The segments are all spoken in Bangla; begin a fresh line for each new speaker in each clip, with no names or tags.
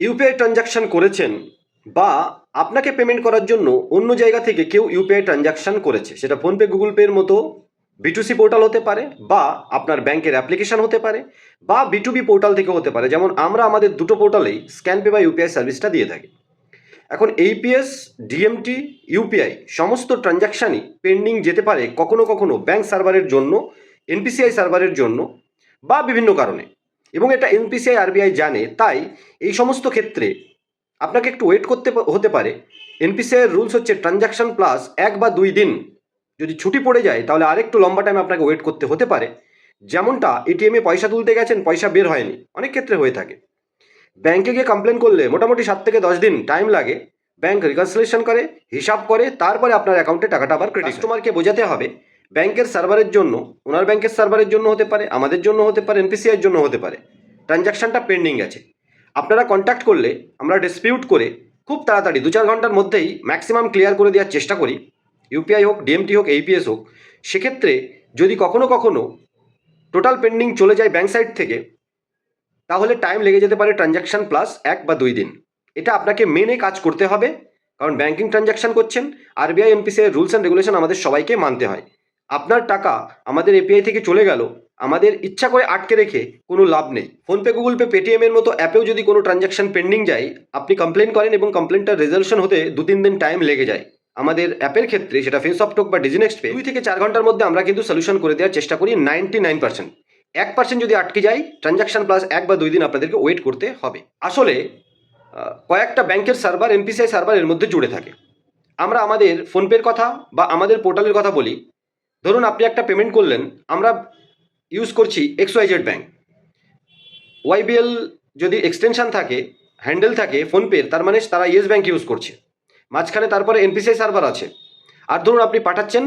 ইউপিআই ট্রানজাকশন করেছেন বা আপনাকে পেমেন্ট করার জন্য অন্য জায়গা থেকে কেউ ইউপিআই ট্রানজাকশন করেছে। সেটা ফোনপে, গুগল পের মতো বিটুসি পোর্টাল হতে পারে বা আপনার ব্যাংকের অ্যাপ্লিকেশন হতে পারে বা বিটুবি পোর্টাল থেকে হতে পারে। যেমন আমরা আমাদের দুটো পোর্টালেই স্ক্যান পে বা ইউপিআই সার্ভিসটা দিয়ে থাকি। এখন এইপিএস ডিএমটি ইউপিআই সমস্ত ট্রানজাকশানই পেন্ডিং যেতে পারে কখনো কখনো ব্যাংক সার্ভারের জন্য এনপিসিআই সার্ভারের জন্য বা বিভিন্ন কারণে। এবং এটা এনপিসিআই আরবিআই জানে, তাই এই সমস্ত ক্ষেত্রে আপনাকে একটু ওয়েট করতে হতে পারে। এনপিসিআই এর রুলস হচ্ছে ট্রানজাকশন প্লাস এক বা দুই দিন যদি ছুটি পড়ে যায়, তাহলে আরেকটু লম্বা টাইম আপনাকে ওয়েট করতে হতে পারে। যেমনটা এটিএমে পয়সা তুলতে গেছেন, পয়সা বের হয়নি। অনেক ক্ষেত্রে হয়ে থাকে। ব্যাংকে গিয়ে কমপ্লেন করলে মোটামুটি সাত থেকে দশ দিন টাইম লাগে। ব্যাংক রিকনসিলেশন করে, হিসাব করে, তারপরে আপনার অ্যাকাউন্টে টাকাটা আবার ক্রেডিট কাস্টমারকে বোঝাতে হবে ব্যাংকের সার্ভারের জন্য, ওনার ব্যাংকের সার্ভারের জন্য হতে পারে, আমাদের জন্য হতে পারে এনপিসিআই এর জন্য হতে পারে। ট্রানজাকশনটা পেন্ডিং আছে। আপনারা কন্ট্যাক্ট করলে, আমরা ডিসপিউট করে খুব তাড়াতাড়ি দু চার ঘণ্টার মধ্যেই ম্যাক্সিমাম ক্লিয়ার করে দেওয়ার চেষ্টা করি। ইউপিআই হোক ডিএমটি হোক এইপিএস হোক, সেক্ষেত্রে যদি কখনো কখনো টোটাল পেন্ডিং চলে যায় ব্যাংক সাইড থেকে, তাহলে টাইম লেগে যেতে পারে ট্রানজাকশন প্লাস এক বা দুই দিন। এটা আপনাকে মেনে কাজ করতে হবে, কারণ ব্যাংকিং ট্রানজাকশন করছেন আরবিআই এনপিসি এর রুলস অ্যান্ড রেগুলেশন আমাদের সবাইকে মানতে হয়। আপনার টাকা আমাদের এপিআই থেকে চলে গেল। আমাদের ইচ্ছা করে আটকে রেখে কোনো লাভ নেই। ফোনপে গুগল পে পেটিএম এর মতো অ্যাপেও যদি কোনো ট্রানজাকশন পেন্ডিং যায়, আপনি কমপ্লেন করেন এবং কমপ্লেনটার রেজলিউশন হতে দু তিন দিন টাইম লেগে যায়। আমাদের অ্যাপের ক্ষেত্রে সেটা ফেসঅফট হোক বা ডিজিনেক্সট পে দুই থেকে চার ঘণ্টার মধ্যে আমরা কিন্তু সলিউশন করে দেওয়ার চেষ্টা করি নাইনটি নাইন পার্সেন্ট এক পার্সেন্ট যদি আটকে যায় ট্রানজাকশন প্লাস এক বা দুই দিন আপনাদেরকে ওয়েট করতে হবে। আসলে কয়েকটা ব্যাংকের সার্ভার এনপিসিআই সার্ভার এর মধ্যে জুড়ে থাকে। আমরা আমাদের ফোনপের কথা বা আমাদের পোর্টালের কথা বলি। ধরুন আপনি একটা পেমেন্ট করলেন, আমরা ইউজ করছি এক্স ওয়াইজেড ব্যাংক ওয়াইবিএল যদি এক্সটেনশন থাকে হ্যান্ডেল থাকে ফোনপের তার মানে তারা ইয়েস ব্যাঙ্ক ইউজ করছে। মাঝখানে তারপরে এনপিসিআই সার্ভার আছে। আর ধরুন আপনি পাঠাচ্ছেন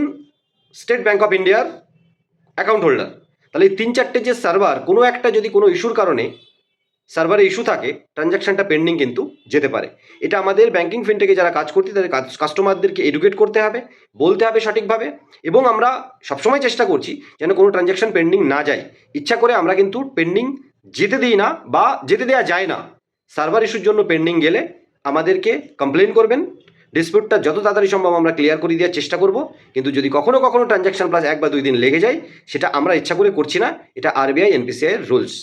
স্টেট ব্যাঙ্ক অফ ইন্ডিয়ার অ্যাকাউন্ট হোল্ডার তাহলে তিন চারটে যে সার্ভার কোনো একটা যদি কোনো ইস্যুর কারণে সার্ভারে ইস্যু থাকে ট্রানজাকশনটা পেন্ডিং কিন্তু যেতে পারে। এটা আমাদের ব্যাংকিং ফিনটেকে যারা কাজ করছে, তাদের কাস্টমারদেরকে এডুকেট করতে হবে, বলতে হবে সঠিকভাবে এবং আমরা সবসময় চেষ্টা করছি যেন কোনো ট্রানজাকশন পেন্ডিং না যায়। ইচ্ছা করে আমরা কিন্তু পেন্ডিং যেতে দিই না বা যেতে দেওয়া যায় না। সার্ভার ইস্যুর জন্য পেন্ডিং গেলে আমাদেরকে কমপ্লেন করবেন। ডিসপিউটটা যত তাড়াতাড়ি সম্ভব আমরা ক্লিয়ার করে দেওয়ার চেষ্টা করব। কিন্তু যদি কখনো কখনো ট্রানজাকশন প্লাস এক বা দুই দিন লেগে যায়, সেটা আমরা ইচ্ছা করে করছি না। এটা আরবিআই, এনপিসিআই রুলস।